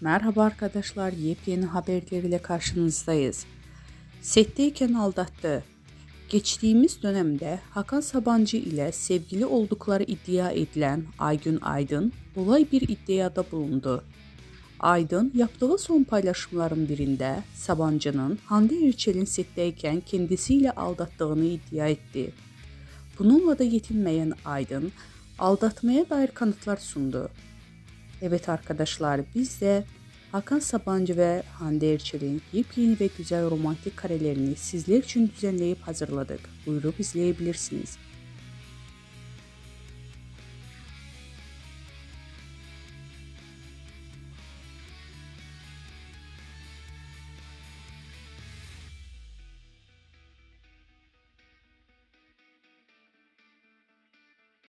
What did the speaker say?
Merhaba arkadaşlar, yepyeni haberleriyle karşınızdayız. Setteyken aldattı. Geçtiğimiz dönemde Hakan Sabancı ile sevgili oldukları iddia edilen Aygün Aydın olay bir iddiada bulundu. Aydın yaptığı son paylaşımların birinde Sabancı'nın Hande Erçel'in setteyken kendisiyle aldattığını iddia etti. Bununla da yetinmeyen Aydın aldatmaya dair kanıtlar sundu. Evet arkadaşlar biz de Hakan Sabancı ve Hande Erçel'in yepyeni ve güzel romantik karelerini sizler için düzenleyip hazırladık. Buyurup izleyebilirsiniz.